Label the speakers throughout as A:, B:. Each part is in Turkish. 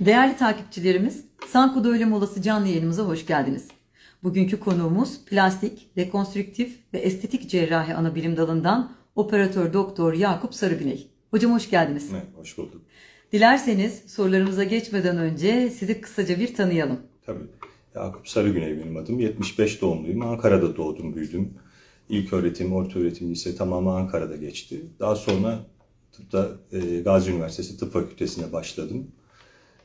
A: Değerli takipçilerimiz, Sanko'da Ölüm Olası canlı yayınımıza hoş geldiniz. Bugünkü konuğumuz plastik, rekonstrüktif ve estetik cerrahi ana bilim dalından operatör doktor Yakup Sarıgüney. Hocam hoş geldiniz.
B: Evet, hoş bulduk.
A: Dilerseniz sorularımıza geçmeden önce sizi kısaca bir tanıyalım.
B: Tabii. Yakup Sarıgüney benim adım. 75 doğumluyum. Ankara'da doğdum, büyüdüm. İlk öğretim, orta öğretim, lise tamamı Ankara'da geçti. Daha sonra tıpta e, Gazi Üniversitesi Tıp Fakültesine başladım.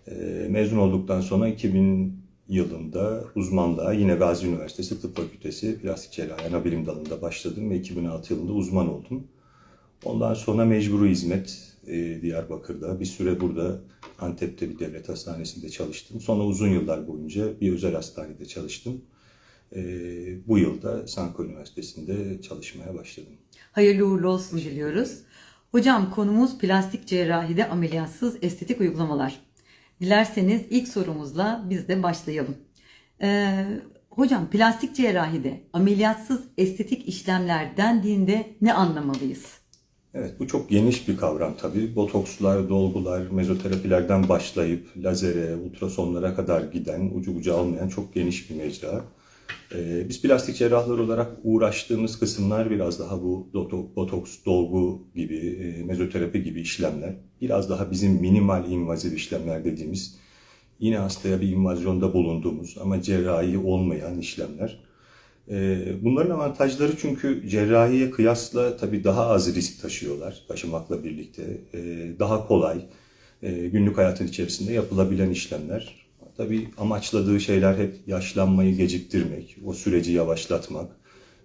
B: E, mezun olduktan sonra 2000 yılında uzmanlığa yine Gazi Üniversitesi Tıp Fakültesi Plastik Cerrahi Ana Bilim Dalı'nda başladım ve 2006 yılında uzman oldum. Ondan sonra mecburi hizmet e, Diyarbakır'da, bir süre burada Antep'te bir devlet hastanesinde çalıştım. Sonra uzun yıllar boyunca bir özel hastanede çalıştım. E, bu yılda Sanko Üniversitesi'nde çalışmaya başladım.
A: Hayırlı uğurlu olsun diliyoruz. Hocam konumuz plastik cerrahide ameliyatsız estetik uygulamalar. Dilerseniz ilk sorumuzla biz de başlayalım. Ee, hocam plastik cerrahide ameliyatsız estetik işlemler dendiğinde ne anlamalıyız?
B: Evet bu çok geniş bir kavram tabii. Botokslar, dolgular, mezoterapilerden başlayıp lazere, ultrasonlara kadar giden, ucu bucağı olmayan çok geniş bir mecra. Ee, biz plastik cerrahlar olarak uğraştığımız kısımlar biraz daha bu botoks, dolgu gibi, mezoterapi gibi işlemler. Biraz daha bizim minimal invazif işlemler dediğimiz, yine hastaya bir invazyonda bulunduğumuz ama cerrahi olmayan işlemler. Ee, Bunların avantajları çünkü cerrahiye kıyasla tabii daha az risk taşıyorlar taşımakla birlikte. Ee, Daha kolay, e, günlük hayatın içerisinde yapılabilen işlemler. Tabii amaçladığı şeyler hep yaşlanmayı geciktirmek, o süreci yavaşlatmak.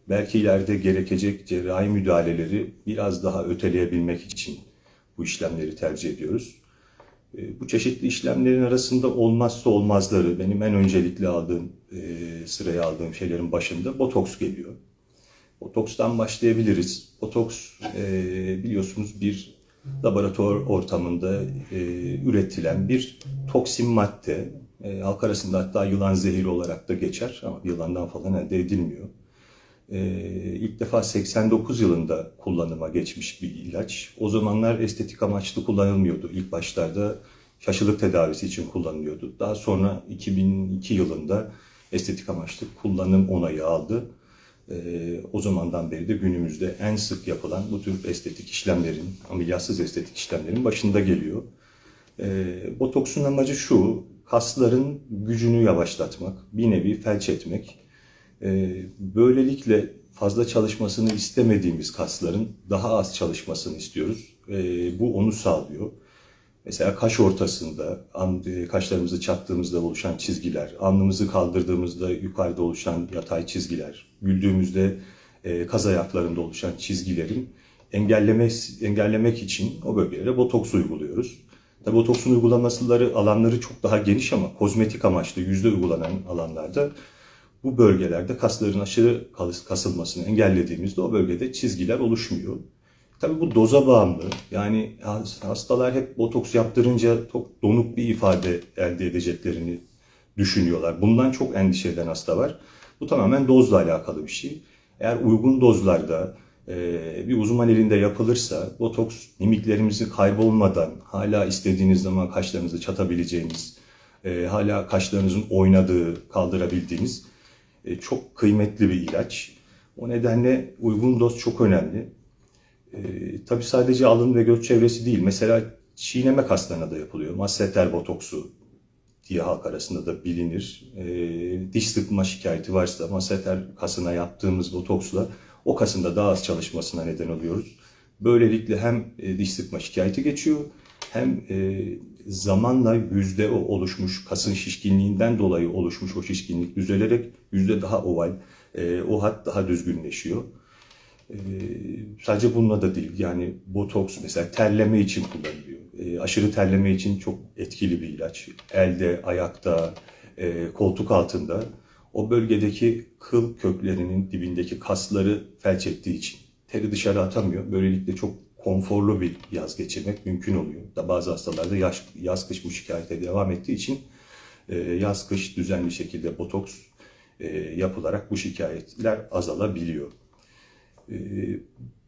B: Belki ileride gerekecek cerrahi müdahaleleri biraz daha öteleyebilmek için bu işlemleri tercih ediyoruz. E, Bu çeşitli işlemlerin arasında olmazsa olmazları, benim en öncelikli aldığım, e, sıraya aldığım şeylerin başında botoks geliyor. Botokstan başlayabiliriz. Botoks e, biliyorsunuz bir laboratuvar ortamında e, üretilen bir toksin madde. Halk arasında hatta yılan zehiri olarak da geçer ama yılandan falan elde edilmiyor. Ee, ilk defa 89 yılında kullanıma geçmiş bir ilaç. O zamanlar estetik amaçlı kullanılmıyordu. İlk başlarda şaşılık tedavisi için kullanılıyordu. Daha sonra 2002 yılında estetik amaçlı kullanım onayı aldı. Ee, o zamandan beri de günümüzde en sık yapılan bu tür estetik işlemlerin, ameliyatsız estetik işlemlerin başında geliyor. Ee, botoksun amacı şu, kasların gücünü yavaşlatmak, bir nevi felç etmek. Ee, böylelikle fazla çalışmasını istemediğimiz kasların daha az çalışmasını istiyoruz. Ee, bu onu sağlıyor. Mesela kaş ortasında, e, kaşlarımızı çattığımızda oluşan çizgiler, alnımızı kaldırdığımızda yukarıda oluşan yatay çizgiler, güldüğümüzde e, kaz ayaklarında oluşan çizgilerin engellemek, engellemek için o bölgelere botoks uyguluyoruz. Tabi botoksun uygulamaları alanları çok daha geniş ama kozmetik amaçlı yüzde uygulanan alanlarda bu bölgelerde kasların aşırı kas- kasılmasını engellediğimizde o bölgede çizgiler oluşmuyor. Tabii bu doza bağımlı. Yani has- hastalar hep botoks yaptırınca çok donuk bir ifade elde edeceklerini düşünüyorlar. Bundan çok endişe eden hasta var. Bu tamamen dozla alakalı bir şey. Eğer uygun dozlarda e, bir uzman elinde yapılırsa botoks mimiklerimizi kaybolmadan hala istediğiniz zaman kaşlarınızı çatabileceğiniz, e, hala kaşlarınızın oynadığı, kaldırabildiğiniz çok kıymetli bir ilaç. O nedenle uygun doz çok önemli. E, tabii sadece alın ve göz çevresi değil. Mesela çiğneme kaslarına da yapılıyor. Masseter botoksu diye halk arasında da bilinir. E, diş sıkma şikayeti varsa masseter kasına yaptığımız botoksla o kasın da daha az çalışmasına neden oluyoruz. Böylelikle hem e, diş sıkma şikayeti geçiyor hem e, zamanla yüzde o oluşmuş kasın şişkinliğinden dolayı oluşmuş o şişkinlik düzelerek yüzde daha oval, e, o hat daha düzgünleşiyor. E, sadece bununla da değil yani botoks mesela terleme için kullanılıyor. E, aşırı terleme için çok etkili bir ilaç. Elde, ayakta, e, koltuk altında o bölgedeki kıl köklerinin dibindeki kasları felç ettiği için teri dışarı atamıyor. Böylelikle çok konforlu bir yaz geçirmek mümkün oluyor. Da bazı hastalarda yaz, yaz kış bu şikayete devam ettiği için e, yaz kış düzenli şekilde botoks e, yapılarak bu şikayetler azalabiliyor. E,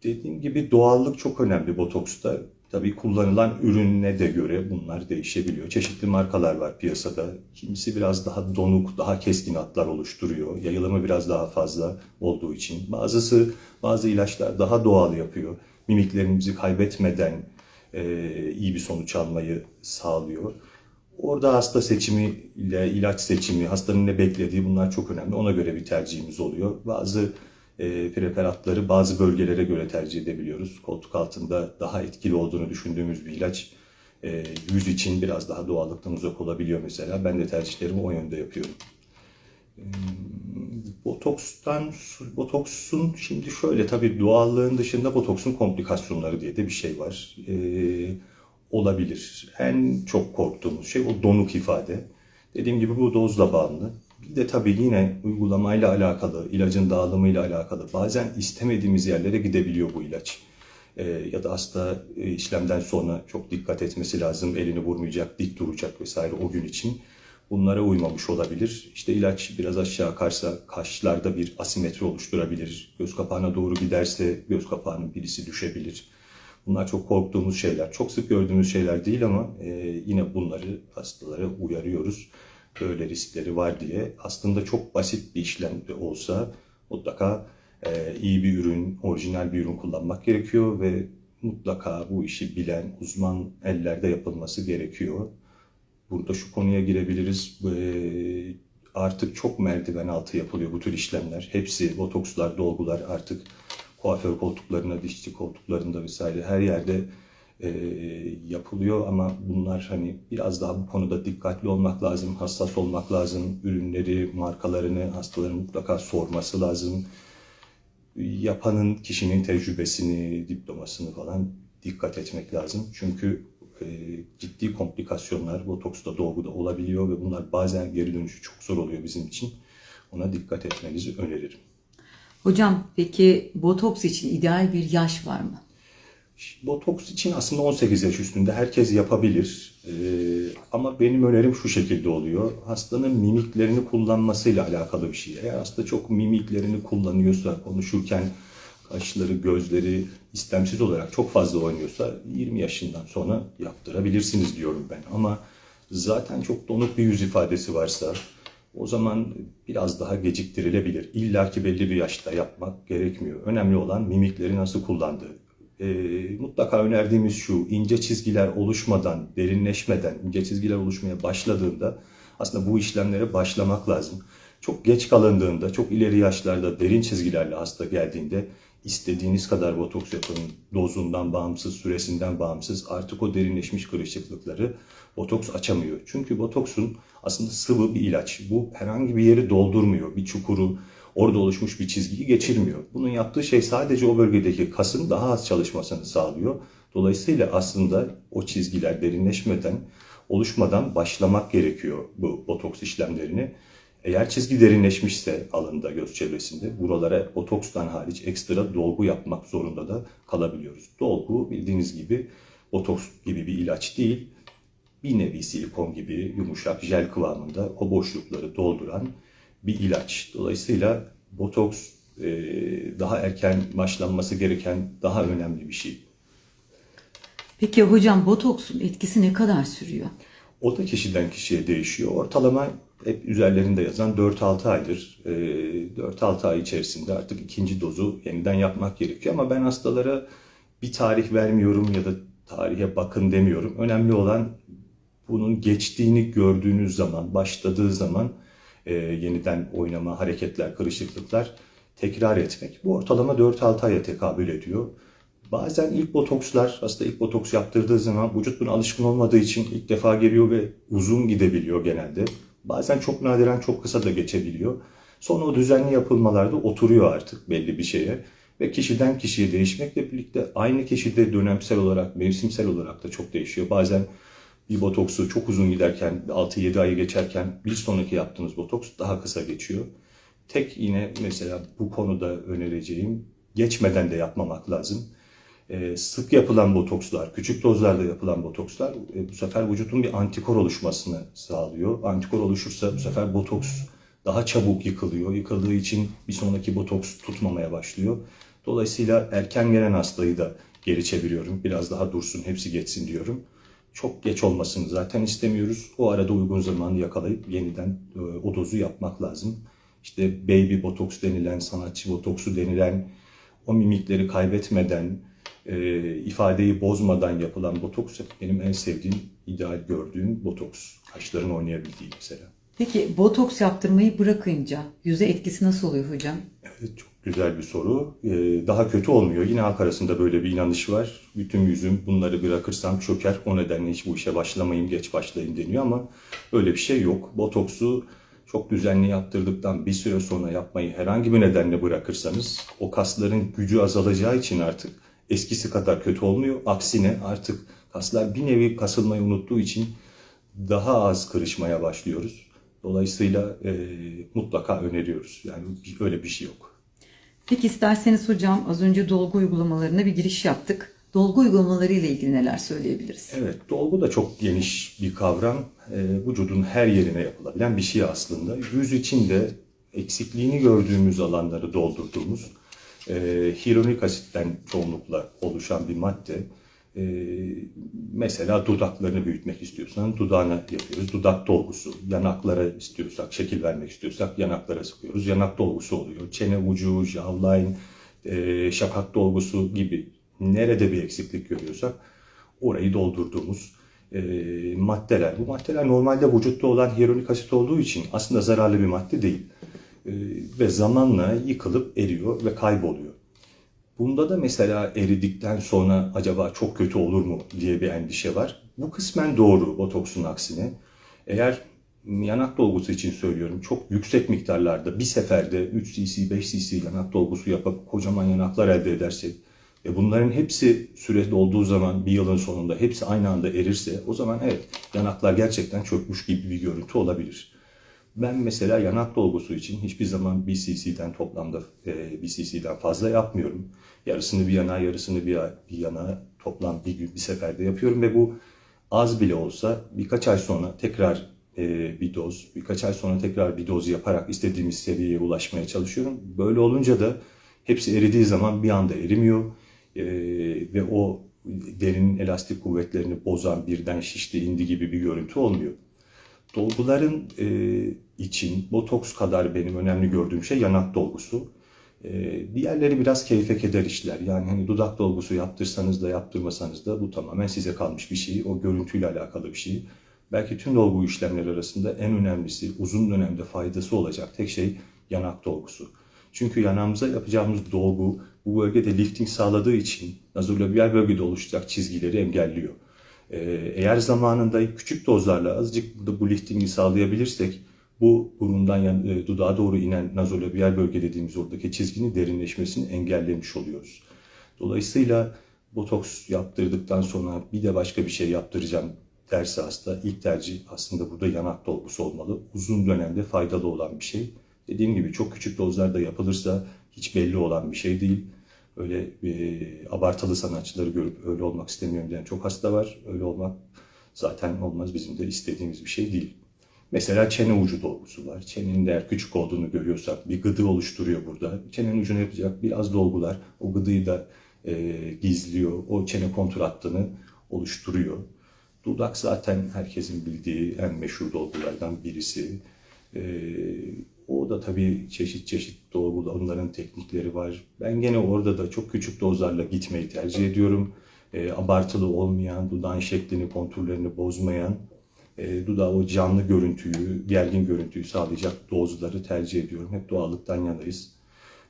B: dediğim gibi doğallık çok önemli botoksta. Tabii kullanılan ürüne de göre bunlar değişebiliyor. Çeşitli markalar var piyasada. Kimisi biraz daha donuk, daha keskin hatlar oluşturuyor. Yayılımı biraz daha fazla olduğu için. Bazısı, bazı ilaçlar daha doğal yapıyor. Mimiklerimizi kaybetmeden e, iyi bir sonuç almayı sağlıyor. Orada hasta seçimi ile ilaç seçimi, hastanın ne beklediği bunlar çok önemli. Ona göre bir tercihimiz oluyor. Bazı e, preparatları bazı bölgelere göre tercih edebiliyoruz. Koltuk altında daha etkili olduğunu düşündüğümüz bir ilaç e, yüz için biraz daha doğallıktan uzak olabiliyor mesela. Ben de tercihlerimi o yönde yapıyorum. E, Botokstan, botoksun şimdi şöyle tabii doğallığın dışında botoksun komplikasyonları diye de bir şey var. E, olabilir. En çok korktuğumuz şey o donuk ifade. Dediğim gibi bu dozla bağımlı. Bir de tabii yine uygulamayla alakalı, ilacın dağılımıyla alakalı. Bazen istemediğimiz yerlere gidebiliyor bu ilaç. Ee, ya da hasta e, işlemden sonra çok dikkat etmesi lazım. Elini vurmayacak, dik duracak vesaire o gün için. Bunlara uymamış olabilir. İşte ilaç biraz aşağı akarsa kaşlarda bir asimetri oluşturabilir. Göz kapağına doğru giderse göz kapağının birisi düşebilir. Bunlar çok korktuğumuz şeyler. Çok sık gördüğümüz şeyler değil ama e, yine bunları hastalara uyarıyoruz. Böyle riskleri var diye. Aslında çok basit bir işlem de olsa mutlaka e, iyi bir ürün, orijinal bir ürün kullanmak gerekiyor ve mutlaka bu işi bilen uzman ellerde yapılması gerekiyor. Burada şu konuya girebiliriz. E, artık çok merdiven altı yapılıyor bu tür işlemler. Hepsi botokslar, dolgular artık kuaför koltuklarında, dişçi koltuklarında vesaire her yerde e, yapılıyor ama bunlar hani biraz daha bu konuda dikkatli olmak lazım, hassas olmak lazım. Ürünleri, markalarını hastaların mutlaka sorması lazım. Yapanın kişinin tecrübesini, diplomasını falan dikkat etmek lazım. Çünkü e, ciddi komplikasyonlar botoksta, dolguda olabiliyor ve bunlar bazen geri dönüşü çok zor oluyor bizim için. Ona dikkat etmenizi öneririm.
A: Hocam peki botoks için ideal bir yaş var mı?
B: Botoks için aslında 18 yaş üstünde herkes yapabilir. Ee, ama benim önerim şu şekilde oluyor. Hastanın mimiklerini kullanmasıyla alakalı bir şey. Eğer hasta çok mimiklerini kullanıyorsa, konuşurken kaşları, gözleri istemsiz olarak çok fazla oynuyorsa 20 yaşından sonra yaptırabilirsiniz diyorum ben. Ama zaten çok donuk bir yüz ifadesi varsa o zaman biraz daha geciktirilebilir. İlla ki belli bir yaşta yapmak gerekmiyor. Önemli olan mimikleri nasıl kullandığı. E, mutlaka önerdiğimiz şu, ince çizgiler oluşmadan, derinleşmeden, ince çizgiler oluşmaya başladığında aslında bu işlemlere başlamak lazım. Çok geç kalındığında, çok ileri yaşlarda derin çizgilerle hasta geldiğinde istediğiniz kadar botoks yapın, dozundan bağımsız, süresinden bağımsız artık o derinleşmiş kırışıklıkları botoks açamıyor. Çünkü botoksun aslında sıvı bir ilaç. Bu herhangi bir yeri doldurmuyor. Bir çukuru, orada oluşmuş bir çizgiyi geçirmiyor. Bunun yaptığı şey sadece o bölgedeki kasın daha az çalışmasını sağlıyor. Dolayısıyla aslında o çizgiler derinleşmeden, oluşmadan başlamak gerekiyor bu botoks işlemlerini. Eğer çizgi derinleşmişse alında, göz çevresinde buralara botokstan hariç ekstra dolgu yapmak zorunda da kalabiliyoruz. Dolgu bildiğiniz gibi botoks gibi bir ilaç değil. Bir nevi silikon gibi yumuşak jel kıvamında o boşlukları dolduran bir ilaç. Dolayısıyla botoks e, daha erken başlanması gereken daha önemli bir şey.
A: Peki hocam botoksun etkisi ne kadar sürüyor?
B: O da kişiden kişiye değişiyor. Ortalama hep üzerlerinde yazan 4-6 aydır. E, 4-6 ay içerisinde artık ikinci dozu yeniden yapmak gerekiyor. Ama ben hastalara bir tarih vermiyorum ya da tarihe bakın demiyorum. Önemli olan bunun geçtiğini gördüğünüz zaman, başladığı zaman e, yeniden oynama, hareketler, kırışıklıklar tekrar etmek. Bu ortalama 4-6 aya tekabül ediyor. Bazen ilk botokslar, hasta ilk botoks yaptırdığı zaman vücut buna alışkın olmadığı için ilk defa geliyor ve uzun gidebiliyor genelde. Bazen çok nadiren çok kısa da geçebiliyor. Sonra o düzenli yapılmalarda oturuyor artık belli bir şeye. Ve kişiden kişiye değişmekle birlikte aynı kişide dönemsel olarak, mevsimsel olarak da çok değişiyor. Bazen bir botoksu çok uzun giderken, 6-7 ayı geçerken bir sonraki yaptığınız botoks daha kısa geçiyor. Tek yine mesela bu konuda önereceğim, geçmeden de yapmamak lazım. Ee, sık yapılan botokslar, küçük dozlarda yapılan botokslar e, bu sefer vücudun bir antikor oluşmasını sağlıyor. Antikor oluşursa bu sefer botoks daha çabuk yıkılıyor. Yıkıldığı için bir sonraki botoks tutmamaya başlıyor. Dolayısıyla erken gelen hastayı da geri çeviriyorum. Biraz daha dursun, hepsi geçsin diyorum. Çok geç olmasını zaten istemiyoruz. O arada uygun zamanı yakalayıp yeniden e, o dozu yapmak lazım. İşte baby botoks denilen, sanatçı botoksu denilen, o mimikleri kaybetmeden, e, ifadeyi bozmadan yapılan botoks benim en sevdiğim, ideal gördüğüm botoks. Kaşların oynayabildiği mesela.
A: Peki botoks yaptırmayı bırakınca yüze etkisi nasıl oluyor hocam?
B: Evet, çok güzel bir soru. Ee, daha kötü olmuyor. Yine halk arasında böyle bir inanış var. Bütün yüzüm bunları bırakırsam çöker. O nedenle hiç bu işe başlamayayım, geç başlayayım deniyor ama öyle bir şey yok. Botoksu çok düzenli yaptırdıktan bir süre sonra yapmayı herhangi bir nedenle bırakırsanız o kasların gücü azalacağı için artık eskisi kadar kötü olmuyor. Aksine artık kaslar bir nevi kasılmayı unuttuğu için daha az kırışmaya başlıyoruz. Dolayısıyla e, mutlaka öneriyoruz. Yani bir- öyle bir şey yok.
A: Peki isterseniz hocam az önce dolgu uygulamalarına bir giriş yaptık. Dolgu uygulamaları ile ilgili neler söyleyebiliriz?
B: Evet, dolgu da çok geniş bir kavram. E, vücudun her yerine yapılabilen bir şey aslında. Yüz içinde eksikliğini gördüğümüz alanları doldurduğumuz e, hyaluronik asitten çoğunlukla oluşan bir madde. E, mesela dudaklarını büyütmek istiyorsan dudağına yapıyoruz. Dudak dolgusu. Yanaklara istiyorsak, şekil vermek istiyorsak yanaklara sıkıyoruz. Yanak dolgusu oluyor. Çene ucu, jawline, e, şakak dolgusu gibi nerede bir eksiklik görüyorsak orayı doldurduğumuz e, maddeler. Bu maddeler normalde vücutta olan hyaluronik asit olduğu için aslında zararlı bir madde değil. E, ve zamanla yıkılıp eriyor ve kayboluyor. Bunda da mesela eridikten sonra acaba çok kötü olur mu diye bir endişe var. Bu kısmen doğru botoksun aksine. Eğer yanak dolgusu için söylüyorum çok yüksek miktarlarda bir seferde 3 cc 5 cc yanak dolgusu yapıp kocaman yanaklar elde edersek ve bunların hepsi süre dolduğu zaman bir yılın sonunda hepsi aynı anda erirse o zaman evet yanaklar gerçekten çökmüş gibi bir görüntü olabilir. Ben mesela yanak dolgusu için hiçbir zaman bir cc'den toplamda e, bir cc'den fazla yapmıyorum. Yarısını bir yana, yarısını bir, bir yana toplam bir gün bir seferde yapıyorum ve bu az bile olsa birkaç ay sonra tekrar e, bir doz, birkaç ay sonra tekrar bir doz yaparak istediğimiz seviyeye ulaşmaya çalışıyorum. Böyle olunca da hepsi eridiği zaman bir anda erimiyor E, ve o derinin elastik kuvvetlerini bozan birden şişti indi gibi bir görüntü olmuyor. Dolguların e, için botoks kadar benim önemli gördüğüm şey yanak dolgusu. E, diğerleri biraz keyfe keder işler. Yani hani dudak dolgusu yaptırsanız da yaptırmasanız da bu tamamen size kalmış bir şey. O görüntüyle alakalı bir şey. Belki tüm dolgu işlemleri arasında en önemlisi, uzun dönemde faydası olacak tek şey yanak dolgusu. Çünkü yanağımıza yapacağımız dolgu bu bölgede lifting sağladığı için nazolabiyal bölgede oluşacak çizgileri engelliyor. Ee, Eğer zamanında küçük dozlarla azıcık da bu liftingi sağlayabilirsek bu burundan yan, e, dudağa doğru inen nazolabiyal bölge dediğimiz oradaki çizginin derinleşmesini engellemiş oluyoruz. Dolayısıyla botoks yaptırdıktan sonra bir de başka bir şey yaptıracağım derse hasta ilk tercih aslında burada yanak dolgusu olmalı. Uzun dönemde faydalı olan bir şey. Dediğim gibi çok küçük dozlarda yapılırsa hiç belli olan bir şey değil. Öyle e, abartılı sanatçıları görüp öyle olmak istemiyorum diyen çok hasta var. Öyle olmak zaten olmaz bizim de istediğimiz bir şey değil. Mesela çene ucu dolgusu var. Çenenin de eğer küçük olduğunu görüyorsak bir gıdı oluşturuyor burada. Çenenin ucuna yapacak biraz dolgular o gıdıyı da e, gizliyor. O çene kontur hattını oluşturuyor. Dudak zaten herkesin bildiği en meşhur dolgulardan birisi. Ee, o da tabii çeşit çeşit dolgu, onların teknikleri var. Ben gene orada da çok küçük dozlarla gitmeyi tercih ediyorum. Ee, abartılı olmayan, dudağın şeklini, konturlarını bozmayan, e, dudağa o canlı görüntüyü, gergin görüntüyü sağlayacak dozları tercih ediyorum. Hep doğallıktan yanayız.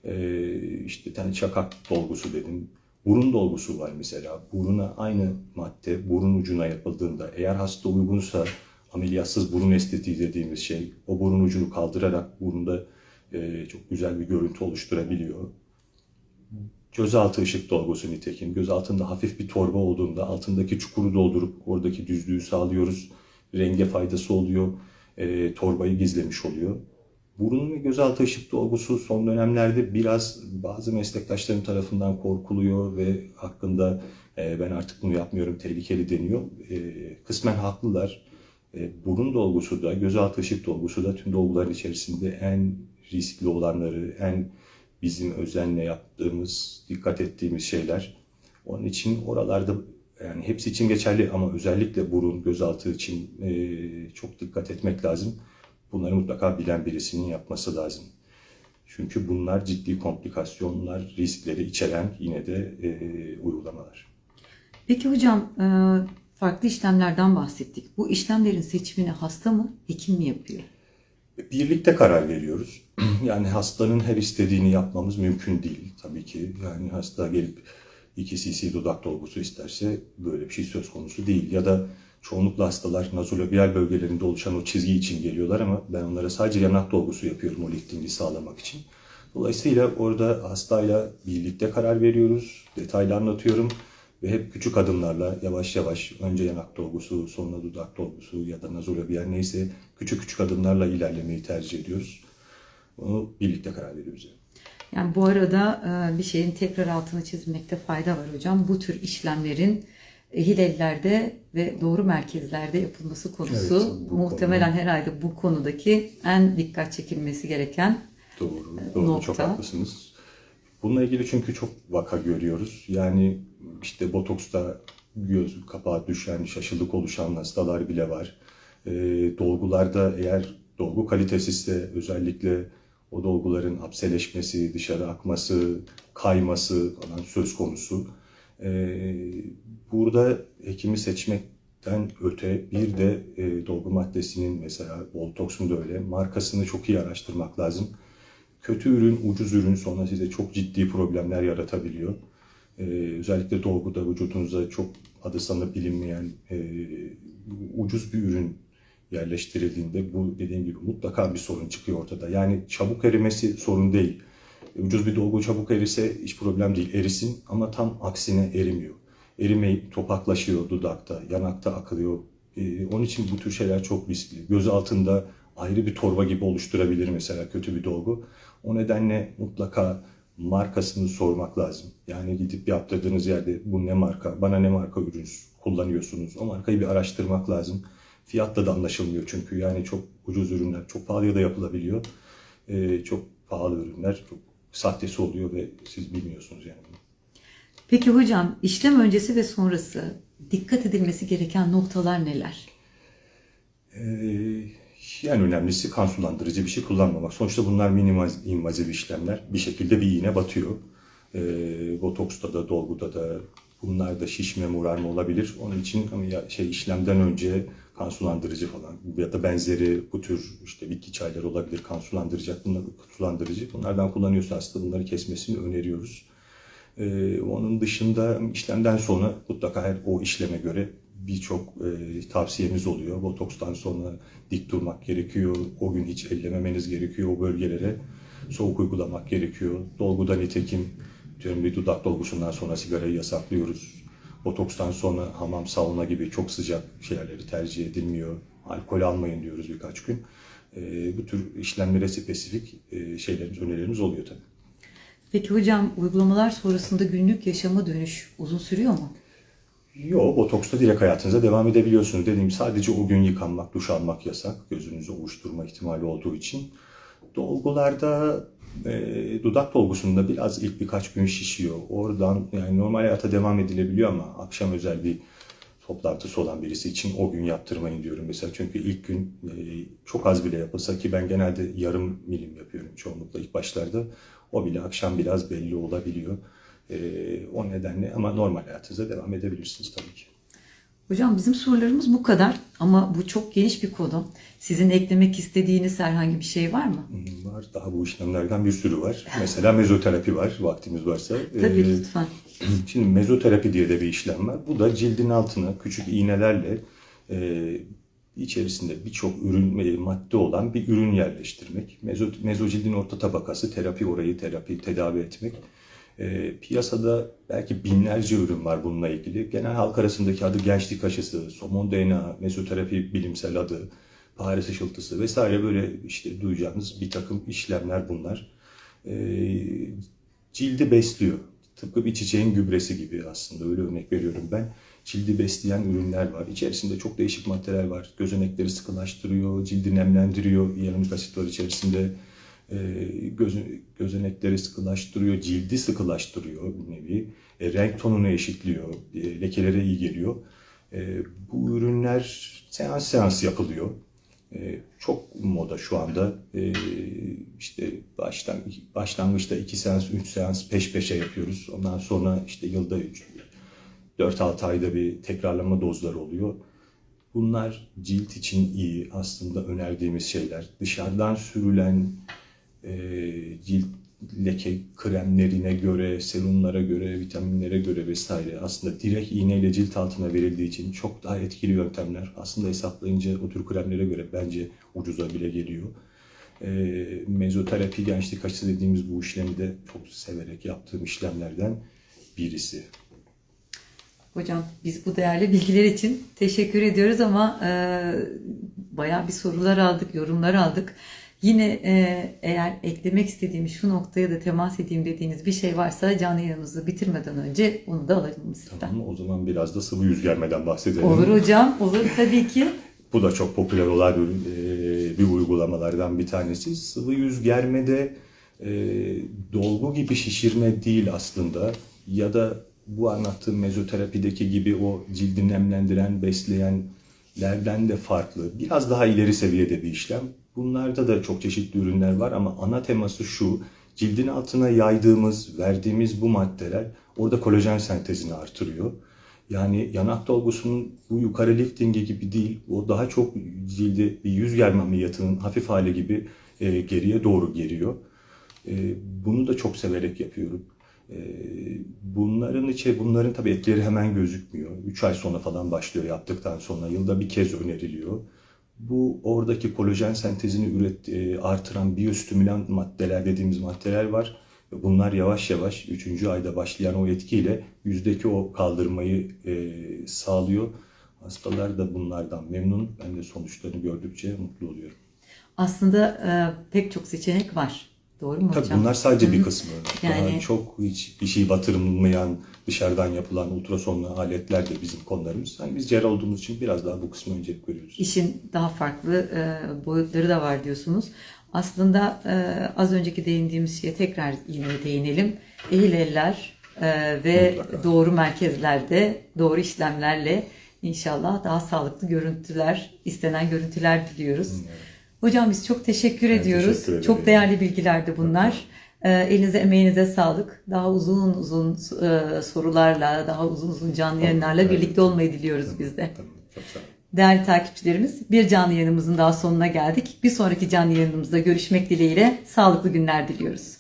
B: Ee, işte tane çakak dolgusu dedim. Burun dolgusu var mesela. Buruna aynı madde burun ucuna yapıldığında eğer hasta uygunsa ameliyatsız burun estetiği dediğimiz şey o burun ucunu kaldırarak burunda e, çok güzel bir görüntü oluşturabiliyor. Gözaltı ışık dolgusu nitekim. Göz altında hafif bir torba olduğunda altındaki çukuru doldurup oradaki düzlüğü sağlıyoruz. Renge faydası oluyor. E, torbayı gizlemiş oluyor. Burun ve gözaltı ışık dolgusu son dönemlerde biraz bazı meslektaşlarım tarafından korkuluyor ve hakkında e, ben artık bunu yapmıyorum tehlikeli deniyor. E, kısmen haklılar. Burun dolgusu da gözaltı ışık dolgusu da tüm dolguların içerisinde en riskli olanları, en bizim özenle yaptığımız, dikkat ettiğimiz şeyler. Onun için oralarda yani hepsi için geçerli ama özellikle burun, gözaltı için e, çok dikkat etmek lazım. Bunları mutlaka bilen birisinin yapması lazım. Çünkü bunlar ciddi komplikasyonlar, riskleri içeren yine de e, uygulamalar.
A: Peki hocam e, farklı işlemlerden bahsettik. Bu işlemlerin seçimini hasta mı, hekim mi yapıyor?
B: Birlikte karar veriyoruz. Yani hastanın her istediğini yapmamız mümkün değil tabii ki. Yani hasta gelip 2 cc dudak dolgusu isterse böyle bir şey söz konusu değil. Ya da çoğunlukla hastalar nazolabiyal bölgelerinde oluşan o çizgi için geliyorlar ama ben onlara sadece yanak dolgusu yapıyorum o liftingi sağlamak için. Dolayısıyla orada hastayla birlikte karar veriyoruz, detaylı anlatıyorum ve hep küçük adımlarla yavaş yavaş önce yanak dolgusu, sonra dudak dolgusu ya da nazolabiyal neyse küçük küçük adımlarla ilerlemeyi tercih ediyoruz. Onu birlikte karar veriyoruz. yani.
A: Yani bu arada e, bir şeyin tekrar altını çizmekte fayda var hocam. Bu tür işlemlerin e, Hilellerde ve doğru merkezlerde yapılması konusu
B: Evet,
A: muhtemelen
B: konu-
A: herhalde bu konudaki en dikkat çekilmesi gereken
B: Doğru, doğru
A: nokta.
B: çok haklısınız. Bununla ilgili çünkü çok vaka görüyoruz. Yani işte botoksta göz kapağı düşen, şaşılık oluşan hastalar bile var. Ee, dolgularda eğer dolgu kalitesizse özellikle o dolguların hapseleşmesi, dışarı akması, kayması falan söz konusu. Ee, burada hekimi seçmekten öte bir de e, dolgu maddesinin mesela Boltox'un da öyle markasını çok iyi araştırmak lazım kötü ürün, ucuz ürün sonra size çok ciddi problemler yaratabiliyor. Ee, özellikle dolguda vücudunuza çok adı sanı bilinmeyen e, ucuz bir ürün yerleştirildiğinde bu dediğim gibi mutlaka bir sorun çıkıyor ortada. Yani çabuk erimesi sorun değil. Ucuz bir dolgu çabuk erirse hiç problem değil. Erisin ama tam aksine erimiyor. Erimeyip topaklaşıyor dudakta, yanakta akılıyor. Ee, onun için bu tür şeyler çok riskli. Göz altında ayrı bir torba gibi oluşturabilir mesela kötü bir dolgu. O nedenle mutlaka markasını sormak lazım. Yani gidip yaptırdığınız yerde bu ne marka, bana ne marka ürün kullanıyorsunuz? O markayı bir araştırmak lazım. Fiyatla da anlaşılmıyor çünkü yani çok ucuz ürünler çok pahalıya da yapılabiliyor. Ee, çok pahalı ürünler çok sahtesi oluyor ve siz bilmiyorsunuz yani.
A: Peki hocam işlem öncesi ve sonrası dikkat edilmesi gereken noktalar neler?
B: Ee, en önemlisi kan sulandırıcı bir şey kullanmamak. Sonuçta bunlar minimal invaziv işlemler. Bir şekilde bir iğne batıyor. Ee, botoksta da, dolguda da bunlar da şişme, morarma olabilir. Onun için şey işlemden önce kan sulandırıcı falan ya da benzeri bu tür işte bitki çayları olabilir, kan sulandırıcı, bunlar sulandırıcı. Bunlardan kullanıyorsa hasta bunları kesmesini öneriyoruz. Ee, onun dışında işlemden sonra mutlaka her o işleme göre birçok e, tavsiyemiz oluyor. Botokstan sonra dik durmak gerekiyor. O gün hiç ellememeniz gerekiyor o bölgelere. Soğuk uygulamak gerekiyor. Dolguda nitekim diyorum bir dudak dolgusundan sonra sigarayı yasaklıyoruz. Botokstan sonra hamam, sauna gibi çok sıcak şeyleri tercih edilmiyor. Alkol almayın diyoruz birkaç gün. E, bu tür işlemlere spesifik e, şeylerimiz, önerilerimiz oluyor tabii.
A: Peki hocam uygulamalar sonrasında günlük yaşama dönüş uzun sürüyor mu?
B: Yok, botoksta direkt hayatınıza devam edebiliyorsunuz. Dediğim sadece o gün yıkanmak, duş almak yasak. Gözünüzü ovuşturma ihtimali olduğu için. Dolgularda, e, dudak dolgusunda biraz ilk birkaç gün şişiyor. Oradan yani normal hayata devam edilebiliyor ama akşam özel bir toplantısı olan birisi için o gün yaptırmayın diyorum mesela. Çünkü ilk gün e, çok az bile yapılsa ki ben genelde yarım milim yapıyorum çoğunlukla ilk başlarda. O bile akşam biraz belli olabiliyor. E, o nedenle ama normal hayatınıza devam edebilirsiniz tabii ki.
A: Hocam bizim sorularımız bu kadar ama bu çok geniş bir konu. Sizin eklemek istediğiniz herhangi bir şey var mı?
B: Hmm, Var. Daha bu işlemlerden bir sürü var. Mesela mezoterapi var vaktimiz varsa.
A: Tabii
B: Ee,
A: lütfen.
B: Şimdi mezoterapi diye de bir işlem var. Bu da cildin altına küçük iğnelerle e, içerisinde birçok ürün e, madde olan bir ürün yerleştirmek. Mezo, mezocildin orta tabakası terapi orayı terapi tedavi etmek. E, piyasada belki binlerce ürün var bununla ilgili. Genel halk arasındaki adı gençlik aşısı, somon DNA, mezoterapi bilimsel adı, Paris ışıltısı vesaire böyle işte duyacağınız bir takım işlemler bunlar. E, cildi besliyor. Tıpkı bir çiçeğin gübresi gibi aslında öyle örnek veriyorum ben. Cildi besleyen ürünler var. İçerisinde çok değişik maddeler var. Gözenekleri sıkılaştırıyor, cildi nemlendiriyor. Hyaluronik asit var içerisinde. E, gözü, gözenekleri sıkılaştırıyor, cildi sıkılaştırıyor bir nevi. E, renk tonunu eşitliyor, e, lekelere iyi geliyor. E, bu ürünler seans seans yapılıyor. E, çok moda şu anda. E, işte baştan, başlangıçta 2 seans, 3 seans peş peşe yapıyoruz. Ondan sonra işte yılda 3, 4-6 ayda bir tekrarlama dozları oluyor. Bunlar cilt için iyi aslında önerdiğimiz şeyler. Dışarıdan sürülen e, cilt leke kremlerine göre, serumlara göre, vitaminlere göre vesaire aslında direkt iğneyle cilt altına verildiği için çok daha etkili yöntemler. Aslında hesaplayınca o tür kremlere göre bence ucuza bile geliyor. E, mezoterapi gençlik açısı dediğimiz bu işlemi de çok severek yaptığım işlemlerden birisi.
A: Hocam biz bu değerli bilgiler için teşekkür ediyoruz ama e, bayağı bir sorular aldık, yorumlar aldık. Yine e, eğer eklemek istediğim şu noktaya da temas edeyim dediğiniz bir şey varsa canlı yayınımızı bitirmeden önce onu da alalım sizden.
B: Tamam o zaman biraz da sıvı yüz germeden bahsedelim.
A: Olur hocam, olur tabii ki.
B: Bu da çok popüler olan e, bir uygulamalardan bir tanesi. Sıvı yüz germede e, dolgu gibi şişirme değil aslında ya da bu anlattığım mezoterapideki gibi o cildi nemlendiren, besleyenlerden de farklı. Biraz daha ileri seviyede bir işlem. Bunlarda da çok çeşitli ürünler var ama ana teması şu. Cildin altına yaydığımız, verdiğimiz bu maddeler orada kolajen sentezini artırıyor. Yani yanak dolgusunun bu yukarı liftingi gibi değil, o daha çok cildi bir yüz germe ameliyatının hafif hali gibi e, geriye doğru geriyor. E, bunu da çok severek yapıyorum. E, bunların içi, bunların tabii etkileri hemen gözükmüyor. 3 ay sonra falan başlıyor yaptıktan sonra. Yılda bir kez öneriliyor. Bu oradaki kolajen sentezini üret, e, artıran biyostimülan maddeler dediğimiz maddeler var. Bunlar yavaş yavaş 3. ayda başlayan o etkiyle yüzdeki o kaldırmayı e, sağlıyor. Hastalar da bunlardan memnun. Ben de sonuçlarını gördükçe mutlu oluyorum.
A: Aslında e, pek çok seçenek var. Doğru mu
B: Tabii
A: hocam?
B: bunlar sadece bir kısmı.
A: Yani-
B: Daha çok hiç bir şey batırılmayan, dışarıdan yapılan ultrasonlu aletler de bizim konularımız. Yani biz cerrah olduğumuz için biraz daha bu kısmı öncelik veriyoruz.
A: İşin daha farklı e, boyutları da var diyorsunuz. Aslında e, az önceki değindiğimiz şeye tekrar yine değinelim. Ehil eller e, ve
B: Mutlaka.
A: doğru merkezlerde doğru işlemlerle inşallah daha sağlıklı görüntüler, istenen görüntüler diliyoruz. Hocam biz çok teşekkür
B: Ben
A: ediyoruz.
B: teşekkür ederim.
A: çok değerli bilgilerdi bunlar. E, elinize emeğinize sağlık. Daha uzun uzun e, sorularla, daha uzun uzun canlı yayınlarla
B: Evet.
A: birlikte olmayı diliyoruz biz de.
B: Tamam, çok sağ olun.
A: Değerli takipçilerimiz bir canlı yayınımızın daha sonuna geldik. Bir sonraki canlı yayınımızda görüşmek dileğiyle sağlıklı günler diliyoruz.